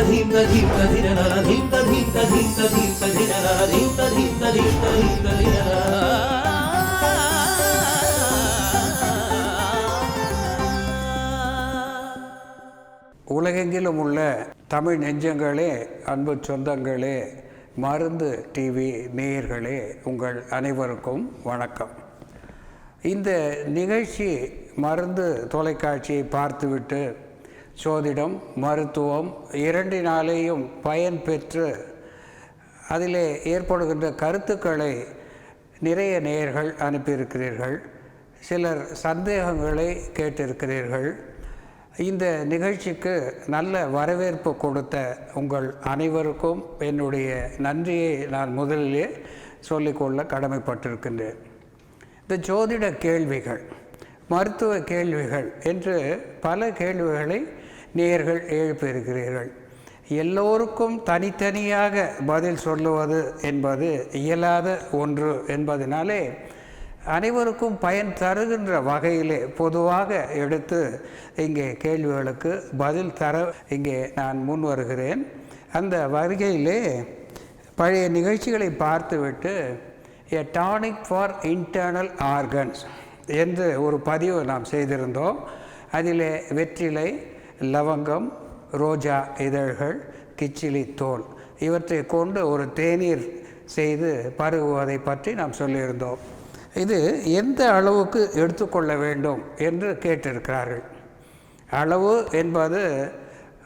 ததிரன theme ததிரன theme ததிரன உலகெங்கிலும் உள்ள தமிழ் நெஞ்சங்களே அன்பு சொந்தங்களே மருந்து டிவி நேயர்களே உங்கள் அனைவருக்கும் வணக்கம். இந்த நிகழ்ச்சி மருந்து தொலைக்காட்சியை பார்த்துவிட்டு சோதிடம் மருத்துவம் இரண்டினாலேயும் பயன் பெற்று அதிலே ஏற்படுகின்ற கருத்துக்களை நிறைய நேயர்கள் அனுப்பியிருக்கிறீர்கள். சிலர் சந்தேகங்களை கேட்டிருக்கிறீர்கள். இந்த நிகழ்ச்சிக்கு நல்ல வரவேற்பு கொடுத்த உங்கள் அனைவருக்கும் என்னுடைய நன்றியை நான் முதலிலே சொல்லிக்கொள்ள கடமைப்பட்டிருக்கின்றேன். இந்த ஜோதிட கேள்விகள் மருத்துவ கேள்விகள் என்று பல கேள்விகளை நேர்கள் நேயர்கள் எழுப்பியிருக்கிறீர்கள் எல்லோருக்கும் தனித்தனியாக பதில் சொல்லுவது என்பது இயலாத ஒன்று என்பதனாலே அனைவருக்கும் பயன் தருகின்ற வகையிலே பொதுவாக எடுத்து இங்கே கேள்விகளுக்கு பதில் தர இங்கே நான் முன் வருகிறேன். அந்த வருகையிலே பழைய நிகழ்ச்சிகளை பார்த்துவிட்டு a tonic for internal organs என்று ஒரு பதிவு நாம் செய்திருந்தோம். அதிலே வெற்றிலை லவங்கம் ரோஜா இதழ்கள் கிச்சிலி தோல். இவற்றை கொண்டு ஒரு தேநீர் செய்து பருகுவதை பற்றி நாம் சொல்லியிருந்தோம். இது எந்த அளவுக்கு எடுத்துக்கொள்ள வேண்டும் என்று கேட்டிருக்கிறார்கள். அளவு என்பது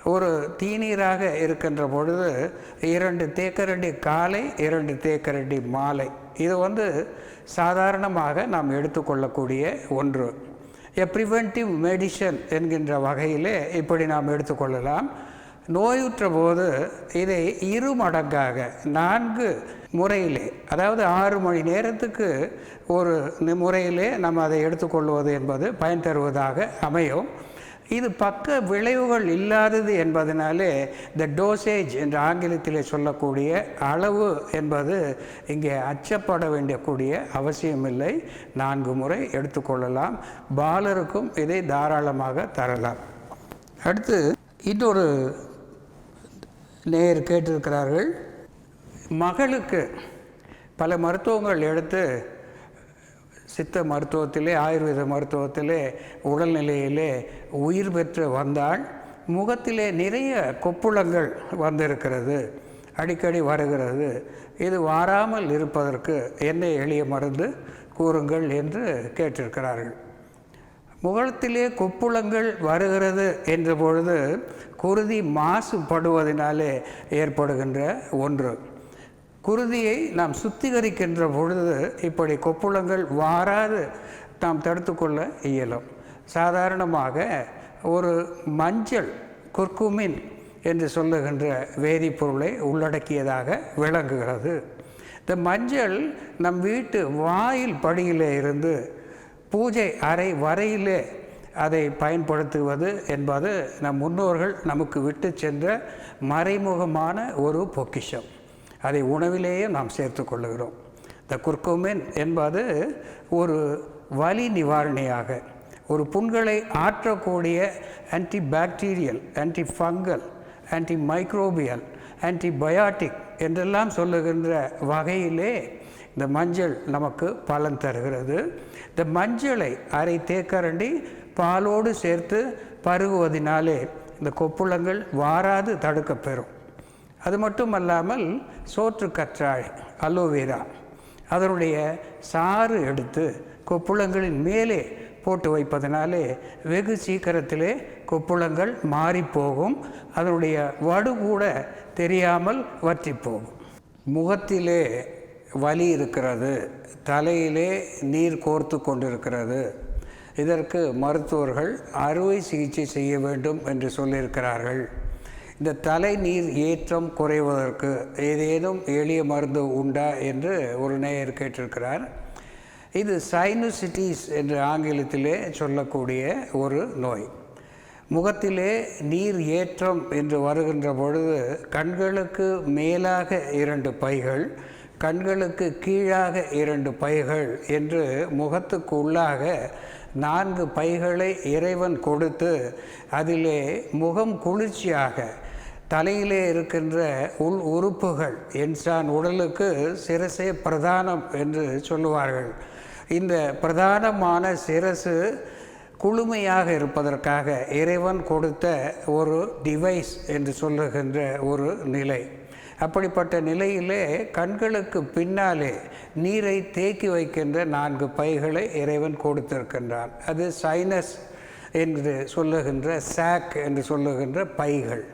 ஒரு தீநீராக இருக்கின்ற பொழுது இரண்டு தேக்கரண்டி காலை இரண்டு தேக்கரண்டி மாலை. இது வந்து சாதாரணமாக நாம் எடுத்துக்கொள்ளக்கூடிய ஒன்று. எ ப்ரிவென்டிவ் மெடிசன் என்கின்ற வகையிலே இப்படி நாம் எடுத்துக்கொள்ளலாம். நோயுற்ற போது இதை இரு மடங்காக நான்கு முறையிலே அதாவது ஆறு மணி நேரத்துக்கு ஒரு முறையிலே நம்ம அதை எடுத்துக்கொள்வது என்பது பயன் தருவதாக அமையும். இது பக்க விளைவுகள் இல்லாதது என்பதனாலே த டோசேஜ் என்ற ஆங்கிலத்திலே சொல்லக்கூடிய அளவு என்பது இங்கே அச்சப்பட வேண்டியக்கூடிய அவசியமில்லை. நான்கு முறை எடுத்துக்கொள்ளலாம். பாலருக்கும் இதை தாராளமாக தரலாம். அடுத்து இன்னொரு நேயர் கேட்டிருக்கிறார்கள். மகளுக்கு பல மருத்துவங்கள் எடுத்து சித்த மருத்துவத்திலே ஆயுர்வேத மருத்துவத்திலே உடல்நிலையிலே உயிர் பெற்று வந்தால் முகத்திலே நிறைய கொப்புளங்கள் வந்திருக்கிறது அடிக்கடி வருகிறது. இது வாராமல் இருப்பதற்கு என்ன எளிய மருந்து கூறுங்கள் என்று கேட்டிருக்கிறார்கள். முகத்திலே கொப்புளங்கள் வருகிறது என்ற பொழுது குருதி மாசுபடுவதனாலே ஏற்படுகின்ற ஒன்று. குருதியை நாம் சுத்திகரிக்கின்ற பொழுது இப்படி கொப்புளங்கள் வாராது நாம் தடுத்துக்கொள்ள இயலும். சாதாரணமாக ஒரு மஞ்சள் குர்குமின் என்று சொல்லுகின்ற வேதிப்பொருளை உள்ளடக்கியதாக விளங்குகிறது. இந்த மஞ்சள் நம் வீட்டு வாயில் படியிலே இருந்து பூஜை அறை வரையிலே அதை பயன்படுத்துவது என்பது நம் முன்னோர்கள் நமக்கு விட்டு சென்ற மறைமுகமான ஒரு பொக்கிஷம். அதை உணவிலேயே நாம் சேர்த்து கொள்ளுகிறோம். இந்த குர்குமின் என்பது ஒரு வலி நிவாரணியாக ஒரு புண்களை ஆற்றக்கூடிய anti bacterial anti fungal anti microbial antibiotic என்றெல்லாம் சொல்லுகின்ற வகையிலே இந்த மஞ்சள் நமக்கு பலன் தருகிறது. இந்த மஞ்சளை அரை தேக்கரண்டி பாலோடு சேர்த்து பருகுவதினாலே இந்த கொப்புளங்கள் வாராது தடுக்கப்பெறும். அது மட்டுமல்லாமல் சோற்று கற்றாழை அலோவேரா அதனுடைய சாறு எடுத்து கொப்புளங்களின் மேலே போட்டு வைப்பதனாலே வெகு சீக்கிரத்திலே கொப்புளங்கள் மாறிப்போகும். அதனுடைய வடு கூட தெரியாமல் வற்றி போகும் முகத்திலே வலி இருக்கிறது தலையிலே நீர் கோர்த்து கொண்டிருக்கிறது. இதற்கு மருத்துவர்கள் அறுவை சிகிச்சை செய்ய வேண்டும் என்று சொல்லியிருக்கிறார்கள். இந்த தலை நீர் ஏற்றம் குறைவதற்கு ஏதேனும் எளிய மருந்து உண்டா என்று ஒரு நேயர் கேட்டிருக்கிறார். இது சைனோசிட்டிஸ் என்று ஆங்கிலத்திலே சொல்லக்கூடிய ஒரு நோய். முகத்திலே நீர் ஏற்றம் என்று வருகின்ற பொழுது கண்களுக்கு மேலாக இரண்டு பைகள் கண்களுக்கு கீழாக இரண்டு பைகள் என்று முகத்துக்கு உள்ளாக நான்கு பைகளை இறைவன் கொடுத்து அதிலே முகம் குளிர்ச்சியாக தலையிலே இருக்கின்ற உள் உறுப்புகள் இன்சான் உடலுக்கு சிரசே பிரதானம் என்று சொல்லுவார்கள். இந்த பிரதானமான சிரசு குளுமையாக இருப்பதற்காக இறைவன் கொடுத்த ஒரு டிவைஸ் என்று சொல்லுகின்ற ஒரு நிலை. அப்படிப்பட்ட நிலையிலே கண்களுக்கு பின்னாலே நீரை தேக்கி வைக்கின்ற நான்கு பைகளை இறைவன் கொடுத்திருக்கின்றான். அது சைனஸ் என்று சொல்லுகின்ற சாக் என்று சொல்லுகின்ற பைகள்.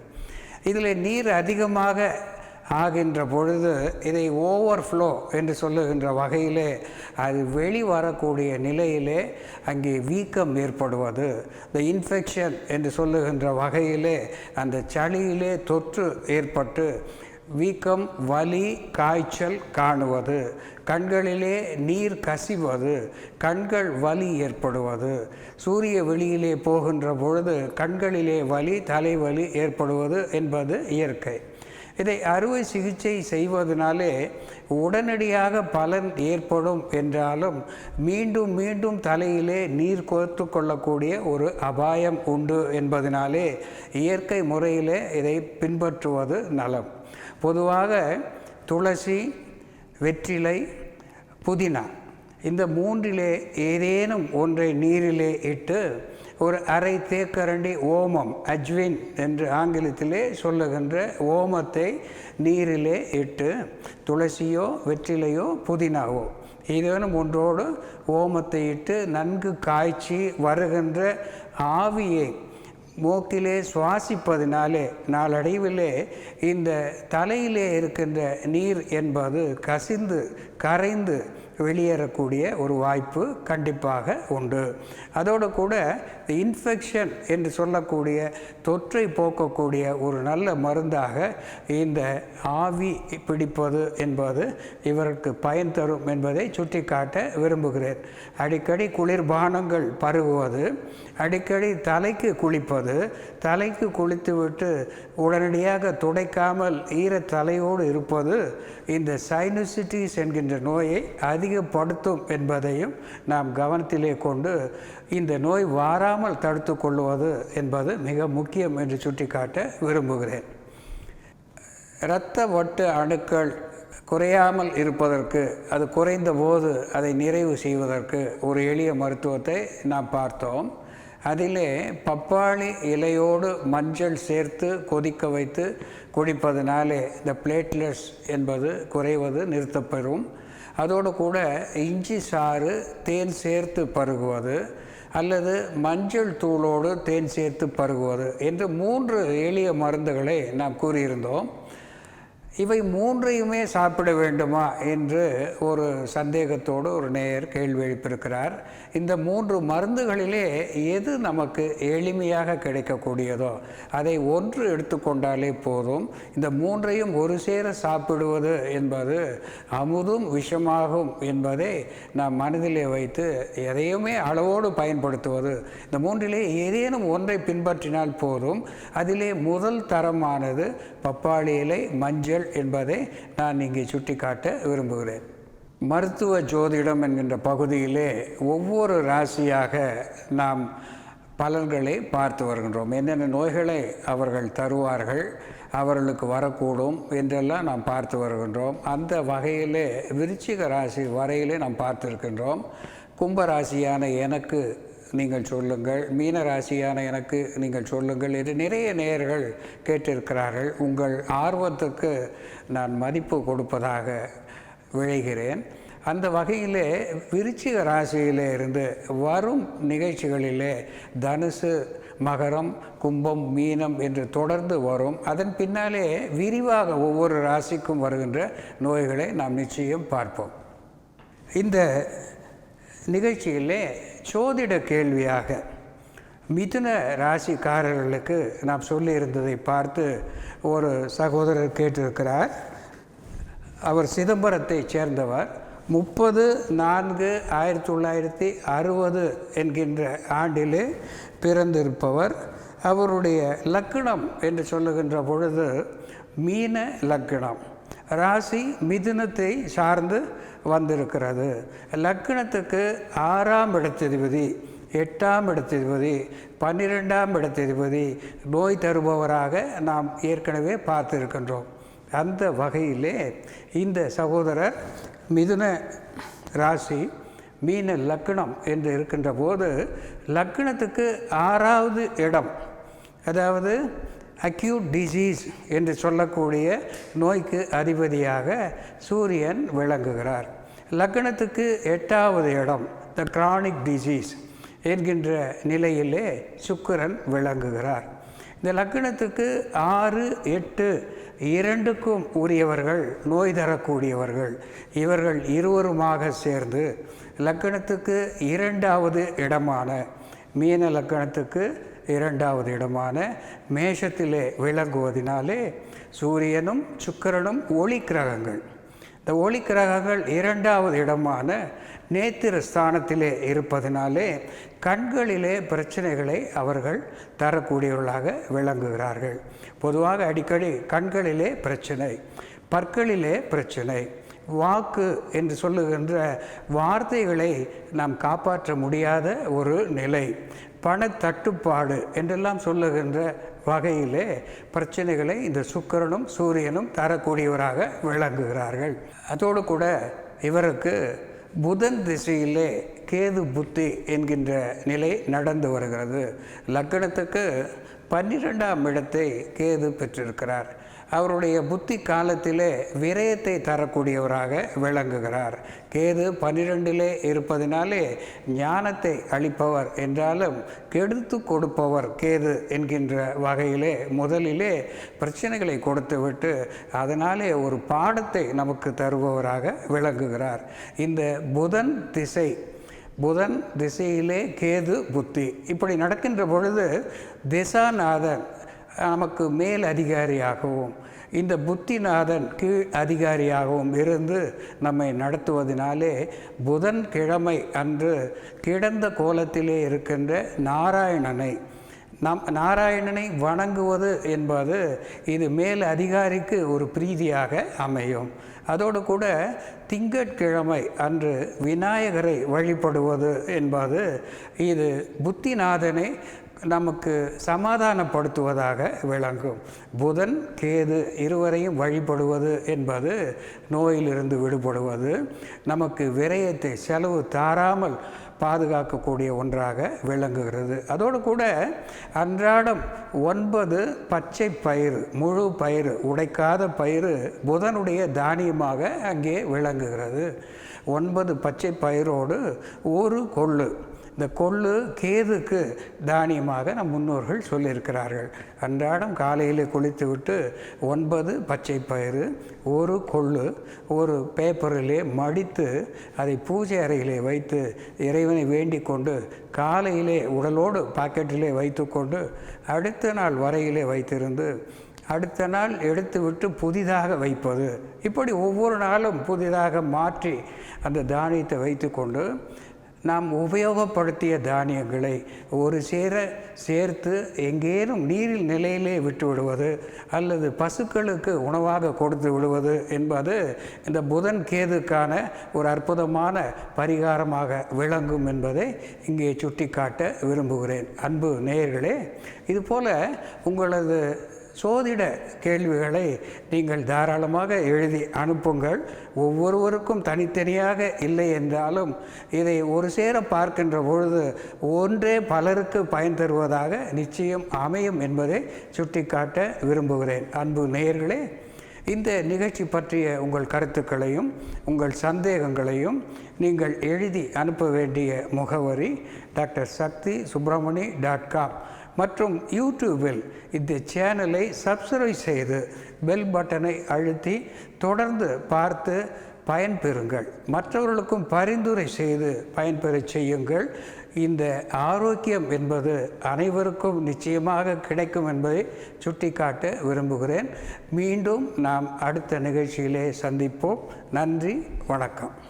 இதில் நீர் அதிகமாக ஆகின்ற பொழுது இதை ஓவர்ஃப்ளோ என்று சொல்லுகின்ற வகையிலே அது வெளி வரக்கூடிய நிலையிலே அங்கே வீக்கம் ஏற்படுவது. இந்த இன்ஃபெக்ஷன் என்று சொல்லுகின்ற வகையிலே அந்த சளியிலே தொற்று ஏற்பட்டு வீக்கம் வலி காய்ச்சல் காணுவது. கண்களிலே நீர் கசிவது. கண்கள் வலி ஏற்படுவது. சூரிய வெளியிலே போகின்ற பொழுது கண்களிலே வலி தலைவலி ஏற்படுவது என்பது இயற்கை. இதை அறுவை சிகிச்சை செய்வதனாலே உடனடியாக பலன் ஏற்படும் என்றாலும் மீண்டும் மீண்டும் தலையிலே நீர் கோர்த்து கொள்ளக்கூடிய ஒரு அபாயம் உண்டு என்பதனாலே இயற்கை முறையிலே இதை பின்பற்றுவது நலம். பொதுவாக துளசி வெற்றிலை புதினா இந்த மூன்றிலே ஏதேனும் ஒன்றை நீரிலே இட்டு ஒரு அரை தேக்கரண்டி ஓமம் அஜ்வின் என்று ஆங்கிலத்திலே சொல்லுகின்ற ஓமத்தை நீரிலே இட்டு துளசியோ வெற்றிலையோ புதினாவோ. ஏதேனும் ஒன்றோடு ஓமத்தை இட்டு நன்கு காய்ச்சி வருகின்ற ஆவியை மூக்கிலே சுவாசிப்பதினாலே நாளடைவிலே இந்த தலையிலே இருக்கின்ற நீர் என்பது கசிந்து கரைந்து வெளியேறக்கூடிய ஒரு வாய்ப்பு கண்டிப்பாக உண்டு. அதோடு கூட இன்ஃபெக்ஷன் என்று சொல்லக்கூடிய தொற்றை போக்கக்கூடிய ஒரு நல்ல மருந்தாக இந்த ஆவி பிடிப்பது என்பது இவருக்கு பயன் தரும் என்பதை சுட்டிக்காட்ட விரும்புகிறேன். அடிக்கடி குளிர்பானங்கள் பருகுவது அடிக்கடி தலைக்கு குளிப்பது தலைக்கு குளித்துவிட்டு உடனடியாக துடைக்காமல் ஈர தலையோடு இருப்பது இந்த சைனசிட்டிஸ் என்கின்ற நோயை அதிகப்படுத்தும் என்பதையும் நாம் கவனத்திலே கொண்டு இந்த நோய் வாராமல் தடுத்து கொள்வது என்பது மிக முக்கியம் என்று சுட்டிக்காட்ட விரும்புகிறேன். இரத்த வட்டு அணுக்கள் குறையாமல் இருப்பதற்கு அது குறைந்த போது அதை நிறைவு செய்வதற்கு ஒரு எளிய மருத்துவத்தை நாம் பார்த்தோம். அதிலே பப்பாளி இலையோடு மஞ்சள் சேர்த்து கொதிக்க வைத்து குடிப்பதனாலே இந்த பிளேட்லெட்ஸ் என்பது குறைவது நிறுத்தப்பெறும். அதோடு கூட இஞ்சி சாறு தேன் சேர்த்து பருகுவது அல்லது மஞ்சள் தூளோடு தேன் சேர்த்து பருகுவது என்று மூன்று எளிய மருந்துகளை நாம் கூறியிருந்தோம். இவை மூன்றையுமே சாப்பிட வேண்டுமா என்று ஒரு சந்தேகத்தோடு ஒரு நேயர் கேள்வி எழுப்பியிருக்கிறார். இந்த மூன்று மருந்துகளிலே எது நமக்கு எளிமையாக கிடைக்கக்கூடியதோ அதை ஒன்று எடுத்துக்கொண்டாலே போதும். இந்த மூன்றையும் ஒரு சேர சாப்பிடுவது என்பது அமுதும் விஷமாகும் என்பதை நாம் மனதிலே வைத்து எதையுமே அளவோடு பயன்படுத்துவது. இந்த மூன்றிலே ஏதேனும் ஒன்றை பின்பற்றினால் போதும். அதிலே முதல் தரமானது பப்பாளி இலை மஞ்சள் என்பதை நான் இங்கே சுட்டிக்காட்ட விரும்புகிறேன். மருத்துவ ஜோதிடம் என்கின்ற பகுதியிலே ஒவ்வொரு ராசியாக நாம் பலன்களை பார்த்து வருகின்றோம். என்னென்ன நோய்களை அவர்கள் தருவார்கள் அவர்களுக்கு வரக்கூடும் என்றெல்லாம் நாம் பார்த்து வருகின்றோம். அந்த வகையிலே விருச்சிக ராசி வரையிலே நாம் பார்த்திருக்கின்றோம். கும்பராசியான எனக்கு நீங்கள் சொல்லுங்கள். மீன ராசியான எனக்கு நீங்கள் சொல்லுங்கள். என்று நிறைய நேயர்கள் கேட்டிருக்கிறார்கள். உங்கள் ஆர்வத்துக்கு நான் மதிப்பு கொடுப்பதாக விளைகிறேன் அந்த வகையிலே விருச்சிக ராசியிலே இருந்து வரும் நிகழ்ச்சிகளிலே தனுசு மகரம் கும்பம் மீனம் என்று தொடர்ந்து வரும். அதன் பின்னாலே விரிவாக ஒவ்வொரு ராசிக்கும் வருகின்ற நோய்களை நாம் நிச்சயம் பார்ப்போம். இந்த நிகழ்ச்சியிலே சோதிட கேள்வியாக மிதுன ராசிக்காரர்களுக்கு நாம் சொல்லியிருந்ததை பார்த்து ஒரு சகோதரர் கேட்டிருக்கிறார். அவர் சிதம்பரத்தைச் சேர்ந்தவர். முப்பது நான்கு ஆயிரத்தி தொள்ளாயிரத்தி அறுபது என்கின்ற ஆண்டிலே பிறந்திருப்பவர். அவருடைய லக்கணம் என்று சொல்லுகின்ற பொழுது மீன லக்கணம். ராசி மிதுனத்தை சார்ந்து வந்திருக்கிறது. லக்னத்துக்கு ஆறாம் இடத்ததிபதி எட்டாம் இடத்ததிபதி பன்னிரெண்டாம் இடத்ததிபதி நோய் தருபவராக நாம் ஏற்கனவே பார்த்துருக்கின்றோம். அந்த வகையிலே இந்த சகோதரர் மிதுன ராசி மீன லக்னம் என்று இருக்கின்ற போது லக்னத்துக்கு ஆறாவது இடம் அதாவது அக்யூட் டிசீஸ் என்று சொல்லக்கூடிய நோய்க்கு அதிபதியாக சூரியன் விளங்குகிறார். லக்னத்துக்கு எட்டாவது இடம் த கிரானிக் டிசீஸ் என்கின்ற நிலையிலே சுக்கிரன் விளங்குகிறார். இந்த லக்னத்துக்கு ஆறு எட்டு இரண்டுக்கும் உரியவர்கள் நோய் தரக்கூடியவர்கள். இவர்கள் இருவருமாக சேர்ந்து லக்கணத்துக்கு இரண்டாவது இடமான மீன லக்கணத்துக்கு இரண்டாவது இடமான மேஷத்திலே விளங்குவதினாலே சூரியனும் சுக்கிரனும் ஒளி கிரகங்கள். இந்த ஒளி கிரகங்கள் இரண்டாவது இடமான நேத்திர ஸ்தானத்திலே இருப்பதினாலே கண்களிலே பிரச்சனைகளை அவர்கள் தரக்கூடியவர்களாக விளங்குகிறார்கள். பொதுவாக அடிக்கடி கண்களிலே பிரச்சனை பற்களிலே பிரச்சனை வாக்கு என்று சொல்லுகின்ற வார்த்தைகளை நாம் காப்பாற்ற முடியாத ஒரு நிலை. பணத்தட்டுப்பாடு என்றெல்லாம் சொல்லுகின்ற வகையிலே பிரச்சனைகளை இந்த சுக்கரனும் சூரியனும் தரக்கூடியவராக விளங்குகிறார்கள். அதோடு கூட இவருக்கு புதன் திசையிலே கேது புத்தி என்கின்ற நிலை நடந்து வருகிறது. லக்கணத்துக்கு பன்னிரெண்டாம் இடத்தை கேது பெற்றிருக்கிறார். அவருடைய புத்தி காலத்திலே விரயத்தை தரக்கூடியவராக விளங்குகிறார். கேது பன்னிரெண்டிலே இருப்பதினாலே ஞானத்தை அளிப்பவர் என்றாலும் கெடுத்து கொடுப்பவர் கேது என்கின்ற வகையிலே முதலிலே பிரச்சனைகளை கொடுத்துவிட்டு அதனாலே ஒரு பாடத்தை நமக்கு தருபவராக விளங்குகிறார். இந்த புதன் திசை புதன் திசையிலே கேது புத்தி. இப்படி நடக்கின்ற பொழுது திசாநாதன் நமக்கு மேல் அதிகாரியாகவும் இந்த புத்திநாதன் கீழ் அதிகாரியாகவும் இருந்து நம்மை நடத்துவதனாலே புதன் கிழமை அன்று கிடந்த கோலத்திலே இருக்கின்ற நாராயணனை நம் நாராயணனை வணங்குவது என்பது இது மேல் அதிகாரிக்கு ஒரு பிரீதியாக அமையும். அதோடு கூட திங்கட்கிழமை அன்று விநாயகரை வழிபடுவது என்பது இது புத்திநாதனை நமக்கு சமாதானப்படுத்துவதாக விளங்கும். புதன் கேது இருவரையும் வழிபடுவது என்பது நோயிலிருந்து விடுபடுவது நமக்கு விரயத்தை செலவு தாராமல் பாதுகாக்கக்கூடிய ஒன்றாக விளங்குகிறது. அதோடு கூட அன்றாடம் ஒன்பது பச்சை பயிறு முழு பயிறு உடைக்காத பயிறு புதனுடைய தானியமாக அங்கே விளங்குகிறது. ஒன்பது பச்சை பயிரோடு ஒரு கொள்ளு. இந்த கொள்ளு கேதுக்கு தானியமாக நம் முன்னோர்கள் சொல்லியிருக்கிறார்கள். அன்றாடம் காலையில் குளித்துவிட்டு ஒன்பது பச்சை பயிறு ஒரு கொள்ளு ஒரு பேப்பரிலே மடித்து அதை பூஜை அறையிலே வைத்து இறைவனை வேண்டிக் கொண்டு காலையிலே உடலோடு பாக்கெட்டிலே வைத்துக்கொண்டு அடுத்த நாள் வரையிலே வைத்திருந்து அடுத்த நாள் எடுத்துவிட்டு புதிதாக வைப்பது. இப்படி ஒவ்வொரு நாளும் புதிதாக மாற்றி அந்த தானியத்தை வைத்துக்கொண்டு நாம் உபயோகப்படுத்திய தானியங்களை ஒரு சேர சேர்த்து எங்கேனும் நீரில் நிலையிலே விட்டு விடுவது அல்லது பசுக்களுக்கு உணவாக கொடுத்து விடுவது என்பது இந்த புதன் கேதுக்கான ஒரு அற்புதமான பரிகாரமாக விளங்கும் என்பதை இங்கே சுட்டிக்காட்ட விரும்புகிறேன். அன்பு நேயர்களே இதுபோல் உங்களது சோதிட கேள்விகளை நீங்கள் தாராளமாக எழுதி அனுப்புங்கள். ஒவ்வொருவருக்கும் தனித்தனியாக இல்லை என்றாலும் இதை ஒரு சேர பார்க்கின்ற பொழுது ஒன்றே பலருக்கு பயன் தருவதாக நிச்சயம் அமையும் என்பதை சுட்டிக்காட்ட விரும்புகிறேன். அன்பு நேயர்களே இந்த நிகழ்ச்சி பற்றிய உங்கள் கருத்துக்களையும் உங்கள் சந்தேகங்களையும் நீங்கள் எழுதி அனுப்ப வேண்டிய முகவரி doctor Sakthi Subramani dot com. மற்றும் யூடியூபில் இந்த சேனலை சப்ஸ்கிரைப் செய்து பெல் பட்டனை அழுத்தி தொடர்ந்து பார்த்து பயன்பெறுங்கள். மற்றவர்களுக்கும் பரிந்துரை செய்து பயன்பெறச் செய்யுங்கள். இந்த ஆரோக்கியம் என்பது அனைவருக்கும் நிச்சயமாக கிடைக்கும் என்பதை சுட்டிக்காட்ட விரும்புகிறேன். மீண்டும் நாம் அடுத்த நிகழ்ச்சியிலே சந்திப்போம். நன்றி வணக்கம்.